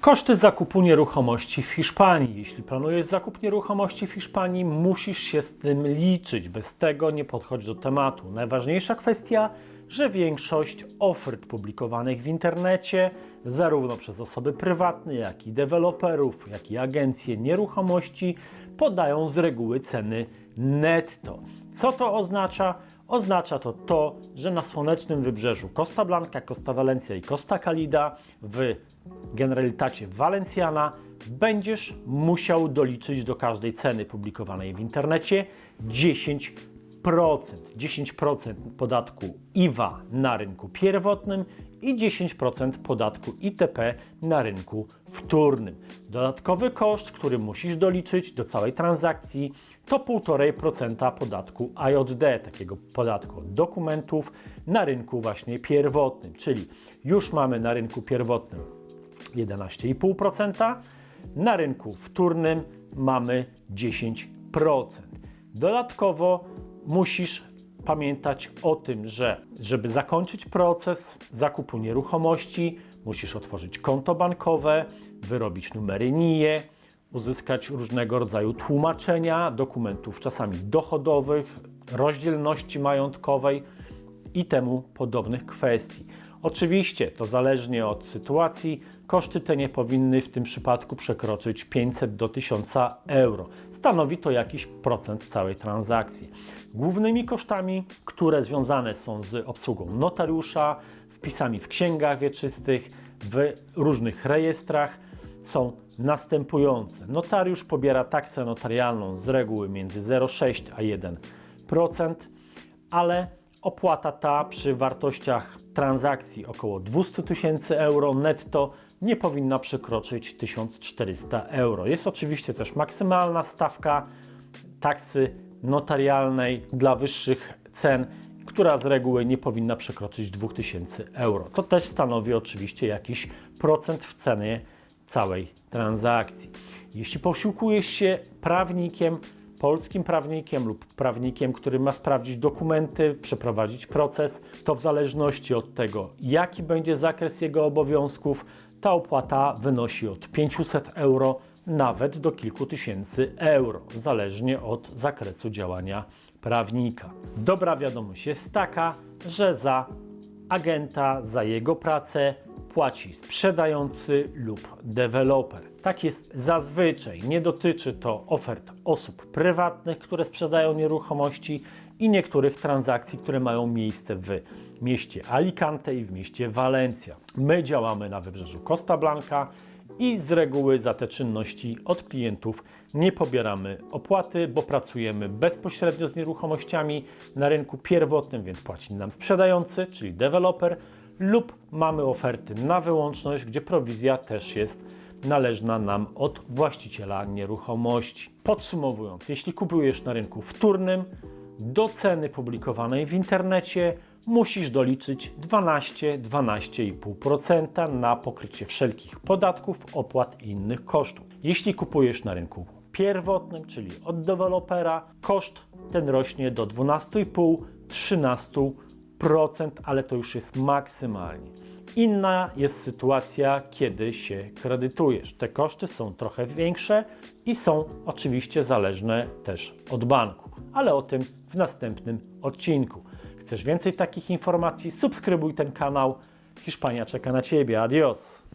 Koszty zakupu nieruchomości w Hiszpanii. Jeśli planujesz zakup nieruchomości w Hiszpanii, musisz się z tym liczyć. Bez tego nie podchodź do tematu. Najważniejsza kwestia, że większość ofert publikowanych w internecie, zarówno przez osoby prywatne, jak i deweloperów, jak i agencje nieruchomości, podają z reguły ceny netto. Co to oznacza? Oznacza to to, że na słonecznym wybrzeżu Costa Blanca, Costa Valencia i Costa Calida w Generalitacie Valenciana będziesz musiał doliczyć do każdej ceny publikowanej w internecie 10%. 10% podatku IVA na rynku pierwotnym i 10% podatku ITP na rynku wtórnym. Dodatkowy koszt, który musisz doliczyć do całej transakcji, to 1,5% podatku AJD, takiego podatku od dokumentów na rynku właśnie pierwotnym, czyli już mamy na rynku pierwotnym 11,5%, na rynku wtórnym mamy 10%. Dodatkowo musisz pamiętać o tym, że żeby zakończyć proces zakupu nieruchomości, musisz otworzyć konto bankowe, wyrobić numery NIE, uzyskać różnego rodzaju tłumaczenia dokumentów, czasami dochodowych, rozdzielności majątkowej i temu podobnych kwestii. Oczywiście, to zależnie od sytuacji, koszty te nie powinny w tym przypadku przekroczyć 500 do 1000 euro. Stanowi to jakiś procent całej transakcji. Głównymi kosztami, które związane są z obsługą notariusza, wpisami w księgach wieczystych, w różnych rejestrach, są następujące. Notariusz pobiera taksę notarialną z reguły między 0,6 a 1%, ale opłata ta przy wartościach transakcji około 200 tysięcy euro netto nie powinna przekroczyć 1400 euro. Jest oczywiście też maksymalna stawka taksy notarialnej dla wyższych cen, która z reguły nie powinna przekroczyć 2000 euro. To też stanowi oczywiście jakiś procent w cenie całej transakcji. Jeśli posiłkujesz się prawnikiem, polskim prawnikiem lub prawnikiem, który ma sprawdzić dokumenty, przeprowadzić proces, to w zależności od tego, jaki będzie zakres jego obowiązków, ta opłata wynosi od 500 euro nawet do kilku tysięcy euro, zależnie od zakresu działania prawnika. Dobra wiadomość jest taka, że za agenta za jego pracę płaci sprzedający lub deweloper. Tak jest zazwyczaj. Nie dotyczy to ofert osób prywatnych, które sprzedają nieruchomości i niektórych transakcji, które mają miejsce w mieście Alicante i w mieście Valencia. My działamy na wybrzeżu Costa Blanca i z reguły za te czynności od klientów nie pobieramy opłaty, bo pracujemy bezpośrednio z nieruchomościami na rynku pierwotnym, więc płaci nam sprzedający, czyli deweloper, lub mamy oferty na wyłączność, gdzie prowizja też jest należna nam od właściciela nieruchomości. Podsumowując, jeśli kupujesz na rynku wtórnym, do ceny publikowanej w internecie musisz doliczyć 12-12,5% na pokrycie wszelkich podatków, opłat i innych kosztów. Jeśli kupujesz na rynku pierwotnym, czyli od dewelopera, koszt ten rośnie do 12,5-13%, ale to już jest maksymalnie. Inna jest sytuacja, kiedy się kredytujesz. Te koszty są trochę większe i są oczywiście zależne też od banku, ale o tym w następnym odcinku. Chcesz więcej takich informacji? Subskrybuj ten kanał. Hiszpania czeka na Ciebie. Adios!